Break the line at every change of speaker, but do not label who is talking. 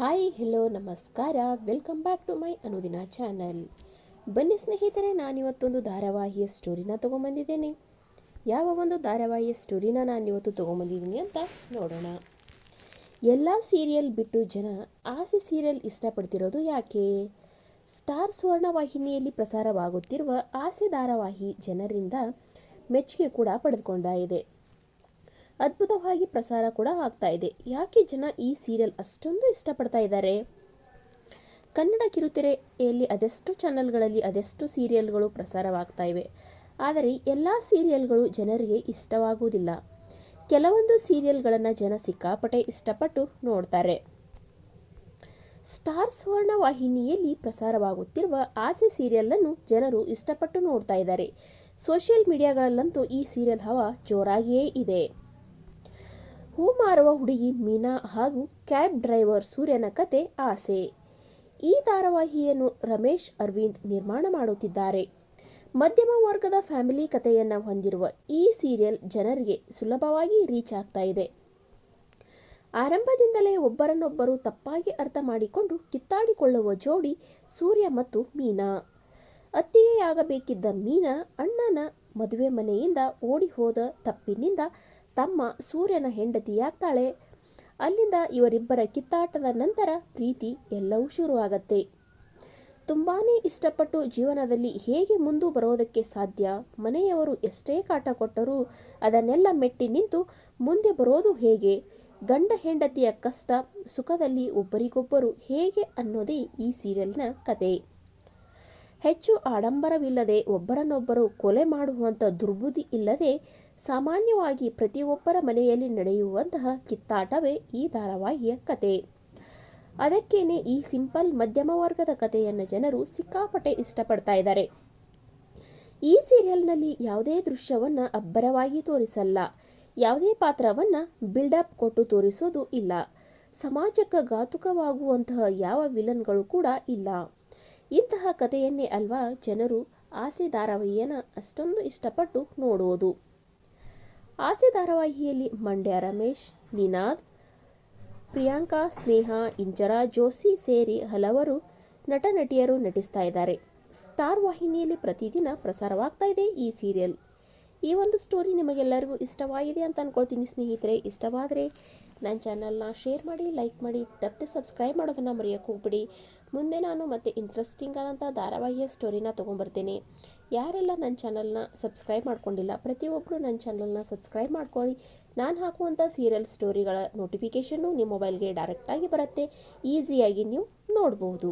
Hi hello ನಮಸ್ಕಾರ. Welcome back to my Anudina channel ಬನ್ನಿ ಸ್ನೇಹಿತರೆ, ನಾನಿವತ್ತೊಂದು ಧಾರಾವಾಹಿಯ ಸ್ಟೋರಿನ ತೊಗೊಂಬಂದಿದ್ದೇನೆ. ಯಾವ ಒಂದು ಧಾರಾವಾಹಿಯ ಸ್ಟೋರಿನ ನಾನಿವತ್ತು ತೊಗೊಂಬಂದಿದ್ದೀನಿ ಅಂತ ನೋಡೋಣ. ಎಲ್ಲ ಸೀರಿಯಲ್ ಬಿಟ್ಟು ಜನ ಆಸೆ ಸೀರಿಯಲ್ ಇಷ್ಟಪಡ್ತಿರೋದು ಯಾಕೆ? ಸ್ಟಾರ್ ಸುವರ್ಣವಾಹಿನಿಯಲ್ಲಿ ಪ್ರಸಾರವಾಗುತ್ತಿರುವ ಆಸೆ ಧಾರಾವಾಹಿ ಜನರಿಂದ ಮೆಚ್ಚುಗೆ ಕೂಡ ಪಡೆದುಕೊಂಡ ಇದೆ. ಅದ್ಭುತವಾಗಿ ಪ್ರಸಾರ ಕೂಡ ಆಗ್ತಾ ಇದೆ. ಯಾಕೆ ಜನ ಈ ಸೀರಿಯಲ್ ಅಷ್ಟೊಂದು ಇಷ್ಟಪಡ್ತಾ ಇದ್ದಾರೆ? ಕನ್ನಡ ಕಿರುತೆರೆಯಲ್ಲಿ ಅದೆಷ್ಟು ಚಾನೆಲ್ಗಳಲ್ಲಿ ಅದೆಷ್ಟು ಸೀರಿಯಲ್ಗಳು ಪ್ರಸಾರವಾಗ್ತಾ ಇವೆ? ಆದರೆ ಎಲ್ಲ ಸೀರಿಯಲ್ಗಳು ಜನರಿಗೆ ಇಷ್ಟವಾಗುವುದಿಲ್ಲ. ಕೆಲವೊಂದು ಸೀರಿಯಲ್ಗಳನ್ನು ಜನ ಸಿಕ್ಕಾಪಟ್ಟೆ ಇಷ್ಟಪಟ್ಟು ನೋಡ್ತಾರೆ. ಸ್ಟಾರ್ ಸುವರ್ಣ ವಾಹಿನಿಯಲ್ಲಿ ಪ್ರಸಾರವಾಗುತ್ತಿರುವ ಆಸೆ ಸೀರಿಯಲ್ಲನ್ನು ಜನರು ಇಷ್ಟಪಟ್ಟು ನೋಡ್ತಾ ಇದ್ದಾರೆ. ಸೋಷಿಯಲ್ ಮೀಡಿಯಾಗಳಲ್ಲಂತೂ ಈ ಸೀರಿಯಲ್ ಹವಾ ಜೋರಾಗಿಯೇ ಇದೆ. ಹೂ ಮಾರುವ ಹುಡುಗಿ ಮೀನಾ ಹಾಗೂ ಕ್ಯಾಬ್ ಡ್ರೈವರ್ ಸೂರ್ಯನ ಕತೆ ಆಸೆ. ಈ ಧಾರಾವಾಹಿಯನ್ನು ರಮೇಶ್, ಅರವಿಂದ್ ನಿರ್ಮಾಣ ಮಾಡುತ್ತಿದ್ದಾರೆ. ಮಧ್ಯಮ ವರ್ಗದ ಫ್ಯಾಮಿಲಿ ಕಥೆಯನ್ನು ಹೊಂದಿರುವ ಈ ಸೀರಿಯಲ್ ಜನರಿಗೆ ಸುಲಭವಾಗಿ ರೀಚ್ ಆಗ್ತಾ ಇದೆ. ಆರಂಭದಿಂದಲೇ ಒಬ್ಬರನ್ನೊಬ್ಬರು ತಪ್ಪಾಗಿ ಅರ್ಥ ಮಾಡಿಕೊಂಡು ಕಿತ್ತಾಡಿಕೊಳ್ಳುವ ಜೋಡಿ ಸೂರ್ಯ ಮತ್ತು ಮೀನಾ. ಅತ್ತಿಗೆಯಾಗಬೇಕಿದ್ದ ಮೀನಾ ಅಣ್ಣನ ಮದುವೆ ಮನೆಯಿಂದ ಓಡಿ ಹೋದ ತಪ್ಪಿನಿಂದ ತಮ್ಮ ಸೂರ್ಯನ ಹೆಂಡತಿಯಾಗ್ತಾಳೆ ಅಲ್ಲಿಂದ ಇವರಿಬ್ಬರ ಕಿತ್ತಾಟದ ನಂತರ ಪ್ರೀತಿ ಎಲ್ಲವೂ ಶುರುವಾಗತ್ತೆ. ತುಂಬಾ ಇಷ್ಟಪಟ್ಟು ಜೀವನದಲ್ಲಿ ಹೇಗೆ ಮುಂದೆ ಬರೋದಕ್ಕೆ ಸಾಧ್ಯ? ಮನೆಯವರು ಎಷ್ಟೇ ಕಾಟ ಕೊಟ್ಟರೂ ಅದನ್ನೆಲ್ಲ ಮೆಟ್ಟಿ ನಿಂತು ಮುಂದೆ ಬರೋದು ಹೇಗೆ? ಗಂಡ ಹೆಂಡತಿಯ ಕಷ್ಟ, ಸುಖದಲ್ಲಿ ಒಬ್ಬರಿಗೊಬ್ಬರು ಹೇಗೆ ಅನ್ನೋದೇ ಈ ಸೀರಿಯಲ್ನ ಕತೆ. ಹೆಚ್ಚು ಆಡಂಬರವಿಲ್ಲದೆ ಒಬ್ಬರನ್ನೊಬ್ಬರು ಕೊಲೆ ಮಾಡುವಂಥ ದುರ್ಬುದ್ಧಿ ಇಲ್ಲದೆ ಸಾಮಾನ್ಯವಾಗಿ ಪ್ರತಿಯೊಬ್ಬರ ಮನೆಯಲ್ಲಿ ನಡೆಯುವಂತಹ ಕಿತ್ತಾಟವೇ ಈ ಧಾರಾವಾಹಿಯ ಕತೆ. ಅದಕ್ಕೇನೆ ಈ ಸಿಂಪಲ್ ಮಧ್ಯಮ ವರ್ಗದ ಕಥೆಯನ್ನು ಜನರು ಸಿಕ್ಕಾಪಟ್ಟೆ ಇಷ್ಟಪಡ್ತಾ ಇದ್ದಾರೆ. ಈ ಸೀರಿಯಲ್ನಲ್ಲಿ ಯಾವುದೇ ದೃಶ್ಯವನ್ನು ಅಬ್ಬರವಾಗಿ ತೋರಿಸಲ್ಲ. ಯಾವುದೇ ಪಾತ್ರವನ್ನು ಬಿಲ್ಡಪ್ ಕೊಟ್ಟು ತೋರಿಸೋದು ಇಲ್ಲ. ಸಮಾಜಕ್ಕೆ ಘಾತುಕವಾಗುವಂತಹ ಯಾವ ವಿಲನ್ಗಳು ಕೂಡ ಇಲ್ಲ. ಇಂತಹ ಕಥೆಯನ್ನೇ ಅಲ್ವಾ ಜನರು ಆಸೆ ಧಾರಾವಾಹಿಯನ್ನು ಅಷ್ಟೊಂದು ಇಷ್ಟಪಟ್ಟು ನೋಡುವುದು. ಆಸೆ ಧಾರಾವಾಹಿಯಲ್ಲಿ ಮಂಡ್ಯ ರಮೇಶ್, ನಿನಾದ್, ಪ್ರಿಯಾಂಕಾ, ಸ್ನೇಹ, ಇಂಜರಾ, ಜೋಶಿ ಸೇರಿ ಹಲವರು ನಟ ನಟಿಯರು ನಟಿಸ್ತಾ ಇದ್ದಾರೆ. ಸ್ಟಾರ್ ವಾಹಿನಿಯಲ್ಲಿ ಪ್ರತಿದಿನ ಪ್ರಸಾರವಾಗ್ತಾ ಇದೆ ಈ ಸೀರಿಯಲ್. ಈ ಒಂದು ಸ್ಟೋರಿ ನಿಮಗೆಲ್ಲರಿಗೂ ಇಷ್ಟವಾಗಿದೆ ಅಂತ ಅಂದ್ಕೊಳ್ತೀನಿ ಸ್ನೇಹಿತರೆ. ಇಷ್ಟವಾದರೆ ನನ್ನ ಚಾನಲ್ನ ಶೇರ್ ಮಾಡಿ ಲೈಕ್ ಮಾಡಿ ತಪ್ಪದೆ ಸಬ್ಸ್ಕ್ರೈಬ್ ಮಾಡೋದನ್ನು ಮರೆಯೋಕ್ಕೆ ಹೋಗ್ಬಿಡಿ. ಮುಂದೆ ನಾನು ಮತ್ತೆ ಇಂಟ್ರೆಸ್ಟಿಂಗ್ ಆದಂಥ ಧಾರಾವಾಹಿಯ ಸ್ಟೋರಿನ ತೊಗೊಂಬರ್ತೇನೆ ಯಾರೆಲ್ಲ ನನ್ನ ಚಾನಲ್ನ ಸಬ್ಸ್ಕ್ರೈಬ್ ಮಾಡ್ಕೊಂಡಿಲ್ಲ ಪ್ರತಿಯೊಬ್ಬರು ನನ್ನ ಚಾನಲ್ನ ಸಬ್ಸ್ಕ್ರೈಬ್ ಮಾಡ್ಕೊಳ್ಳಿ. ನಾನು ಹಾಕುವಂಥ ಸೀರಿಯಲ್ ಸ್ಟೋರಿಗಳ ನೋಟಿಫಿಕೇಷನ್ನು ನಿಮ್ಮ ಮೊಬೈಲ್ಗೆ ಡೈರೆಕ್ಟಾಗಿ ಬರುತ್ತೆ. ಈಸಿಯಾಗಿ ನೀವು ನೋಡ್ಬೋದು.